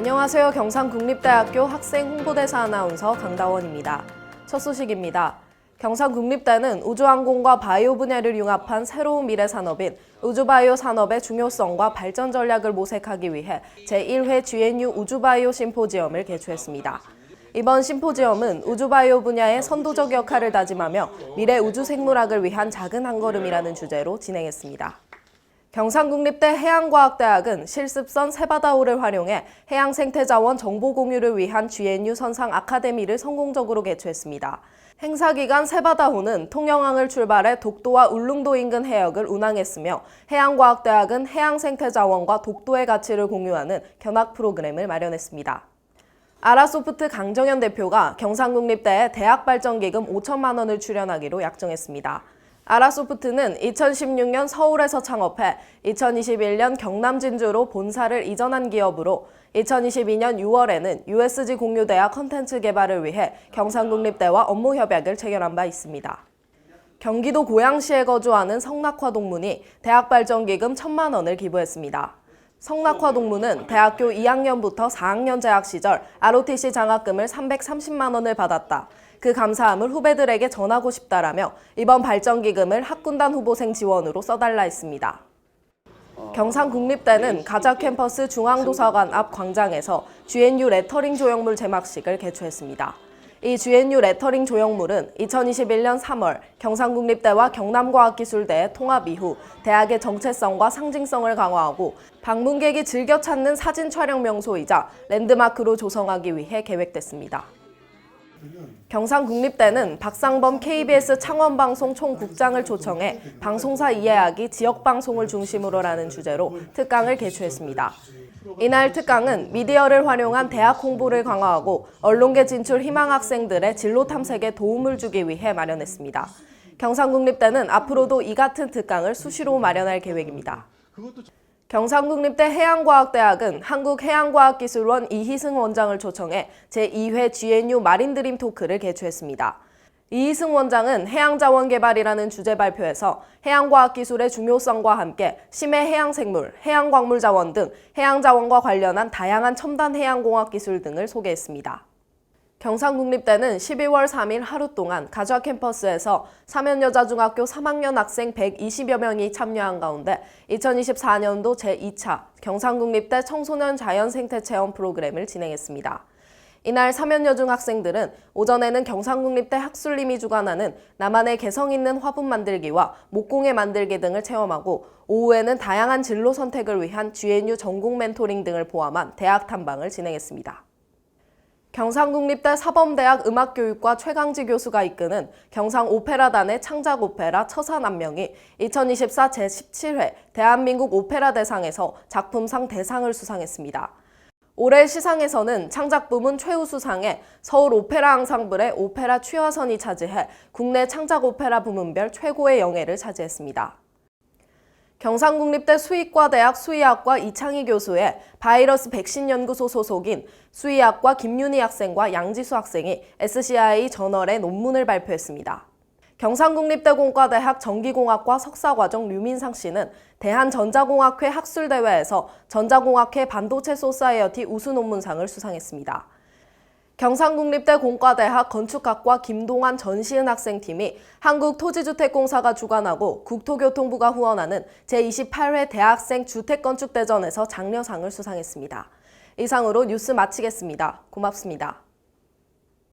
안녕하세요. 경상국립대학교 학생 홍보대사 아나운서 강다원입니다. 첫 소식입니다. 경상국립대는 우주항공과 바이오 분야를 융합한 새로운 미래 산업인 우주바이오 산업의 중요성과 발전 전략을 모색하기 위해 제1회 GNU 우주바이오 심포지엄을 개최했습니다. 이번 심포지엄은 우주바이오 분야의 선도적 역할을 다짐하며 미래 우주생물학을 위한 작은 한 걸음이라는 주제로 진행했습니다. 경상국립대 해양과학대학은 실습선 세바다호를 활용해 해양생태자원 정보 공유를 위한 GNU 선상 아카데미를 성공적으로 개최했습니다. 행사 기간 세바다호는 통영항을 출발해 독도와 울릉도 인근 해역을 운항했으며 해양과학대학은 해양생태자원과 독도의 가치를 공유하는 견학 프로그램을 마련했습니다. 아라소프트 강정현 대표가 경상국립대에 대학발전기금 5천만 원을 출연하기로 약정했습니다. 아라소프트는 2016년 서울에서 창업해 2021년 경남 진주로 본사를 이전한 기업으로 2022년 6월에는 USG 공유대학 컨텐츠 개발을 위해 경상국립대와 업무 협약을 체결한 바 있습니다. 경기도 고양시에 거주하는 성낙화 동문이 대학 발전기금 1천만 원을 기부했습니다. 성낙화 동문은 대학교 2학년부터 4학년 재학 시절 ROTC 장학금을 330만 원을 받았다. 그 감사함을 후배들에게 전하고 싶다라며 이번 발전기금을 학군단 후보생 지원으로 써달라 했습니다. 경상국립대는 가자 캠퍼스 중앙도서관 앞 광장에서 GNU 레터링 조형물 제막식을 개최했습니다. 이 GNU 레터링 조형물은 2021년 3월 경상국립대와 경남과학기술대의 통합 이후 대학의 정체성과 상징성을 강화하고 방문객이 즐겨 찾는 사진 촬영 명소이자 랜드마크로 조성하기 위해 계획됐습니다. 경상국립대는 박상범 KBS 창원방송 총국장을 초청해 방송사 이해하기 지역방송을 중심으로라는 주제로 특강을 개최했습니다. 이날 특강은 미디어를 활용한 대학 홍보를 강화하고 언론계 진출 희망 학생들의 진로 탐색에 도움을 주기 위해 마련했습니다. 경상국립대는 앞으로도 이 같은 특강을 수시로 마련할 계획입니다. 경상국립대 해양과학대학은 한국해양과학기술원 이희승 원장을 초청해 제2회 GNU 마린드림 토크를 개최했습니다. 이희승 원장은 해양자원 개발이라는 주제 발표에서 해양과학기술의 중요성과 함께 심해 해양생물, 해양광물자원 등 해양자원과 관련한 다양한 첨단 해양공학 기술 등을 소개했습니다. 경상국립대는 12월 3일 하루 동안 가좌 캠퍼스에서 사면여자중학교 3학년 학생 120여 명이 참여한 가운데 2024년도 제2차 경상국립대 청소년 자연생태체험 프로그램을 진행했습니다. 이날 사면여중 학생들은 오전에는 경상국립대 학술림이 주관하는 나만의 개성 있는 화분 만들기와 목공예 만들기 등을 체험하고 오후에는 다양한 진로 선택을 위한 GNU 전공 멘토링 등을 포함한 대학 탐방을 진행했습니다. 경상국립대 사범대학 음악교육과 최강지 교수가 이끄는 경상 오페라단의 창작 오페라 처사남명이 2024 제17회 대한민국 오페라 대상에서 작품상 대상을 수상했습니다. 올해 시상에서는 창작 부문 최우수상에 서울 오페라 앙상블의 오페라 취화선이 차지해 국내 창작 오페라 부문별 최고의 영예를 차지했습니다. 경상국립대 수의과대학 수의학과 이창희 교수의 바이러스 백신 연구소 소속인 수의학과 김윤희 학생과 양지수 학생이 SCI 저널에 논문을 발표했습니다. 경상국립대 공과대학 전기공학과 석사과정 류민상 씨는 대한전자공학회 학술대회에서 전자공학회 반도체 소사이어티 우수 논문상을 수상했습니다. 경상국립대 공과대학 건축학과 김동환 전시은 학생팀이 한국토지주택공사가 주관하고 국토교통부가 후원하는 제28회 대학생 주택건축대전에서 장려상을 수상했습니다. 이상으로 뉴스 마치겠습니다. 고맙습니다.